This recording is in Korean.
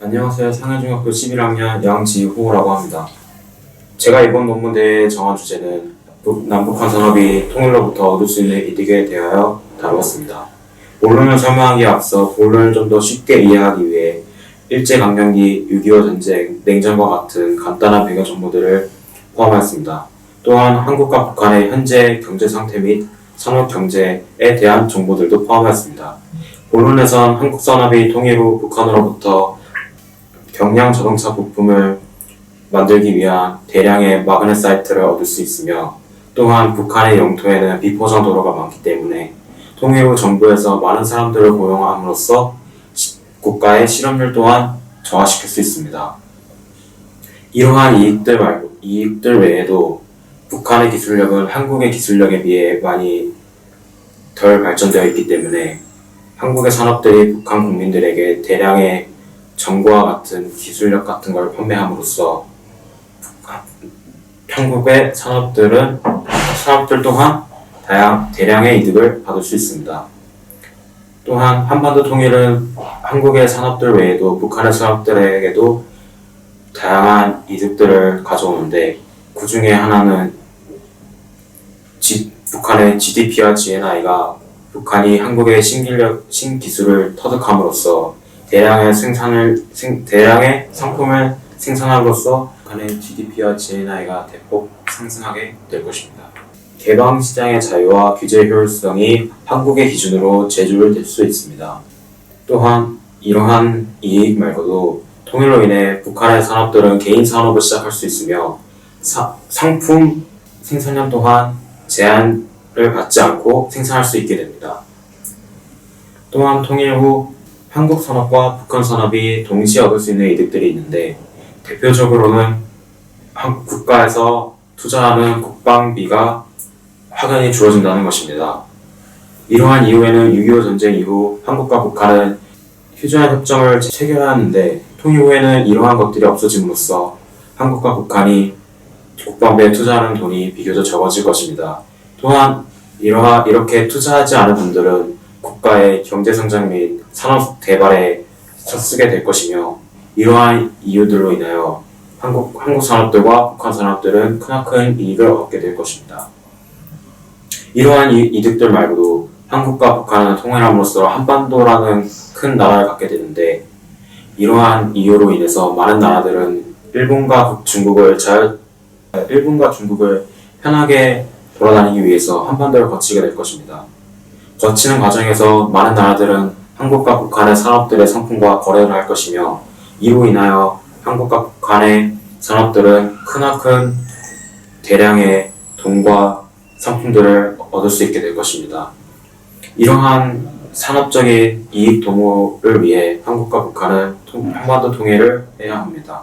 안녕하세요. 상해중학교 11학년 양지호라고 합니다. 제가 이번 논문대에 정한 주제는 북- 남북한 산업이 통일로부터 얻을 수 있는 이득에 대하여 다루었습니다. 본론을 설명하기에 앞서 본론을 좀 더 쉽게 이해하기 위해 일제강점기 6.25 전쟁, 냉전과 같은 간단한 배경 정보들을 포함하였습니다. 또한 한국과 북한의 현재 경제 상태 및 산업 경제에 대한 정보들도 포함하였습니다. 본론에선 한국 산업이 통일 후 북한으로부터 경량 자동차 부품을 만들기 위한 대량의 마그넷 사이트를 얻을 수 있으며 또한 북한의 영토에는 비포장 도로가 많기 때문에 통일 후 정부에서 많은 사람들을 고용함으로써 시- 국가의 실업률 또한 저하시킬 수 있습니다. 이러한 이익들 말고 이익들 외에도 북한의 기술력은 한국의 기술력에 비해 많이 덜 발전되어 있기 때문에 한국의 산업들이 북한 국민들에게 대량의 정보와 같은 기술력 같은 걸 판매함으로써 한국의 산업들은 산업들 또한 다양 대량의 이득을 받을 수 있습니다. 또한 한반도 통일은 한국의 산업들 외에도 북한의 산업들에게도 다양한 이득들을 가져오는데 그 중에 하나는 지- 북한의 GDP와 GNI가 북한이 한국의 신기력, 신기술을 터득함으로써 대량의 생산을 생, 대량의 상품을 생산함으로써 북한의 GDP와 GNI가 대폭 상승하게 될 것입니다. 개방 시장의 자유와 규제 효율성이 한국의 기준으로 제조를 될수 있습니다. 또한 이러한 이익 말고도 통일로 인해 북한의 산업들은 개인 산업을 시작할 수 있으며 사- 상품 생산량 또한 제한을 받지 않고 생산할 수 있게 됩니다. 또한 통일 후 한국 산업과 북한 산업이 동시에 얻을 수 있는 이득들이 있는데 대표적으로는 한 국가에서 투자하는 국방비가 확연히 줄어든다는 것입니다. 이러한 이후에는 6.25 전쟁 이후 한국과 북한은 휴전 협정을 체결하는데 통일 후에는 이러한 것들이 없어짐으로써 한국과 북한이 국방비에 투자하는 돈이 비교적 적어질 것입니다. 또한 이러하, 이렇게 투자하지 않은 분들은 국가의 경제 성장 및 산업 개발에 쓰게 될 것이며 이러한 이유들로 인하여 한국, 한국 산업들과 북한 산업들은 크나큰 이익을 얻게 될 것입니다. 이러한 이, 이득들 말고도 한국과 북한은 통일함으로써 한반도라는 큰 나라를 갖게 되는데 이러한 이유로 인해서 많은 나라들은 일본과 중국을 잘 일본과 중국을 편하게 돌아다니기 위해서 한반도를 거치게 될 것입니다. 거치는 과정에서 많은 나라들은 한국과 북한의 산업들의 상품과 거래를 할 것이며 이로 인하여 한국과 북한의 산업들은 크나큰 대량의 돈과 상품들을 얻을 수 있게 될 것입니다. 이러한 산업적인 이익 도모를 위해 한국과 북한은 통- 한반도 통일을 해야 합니다.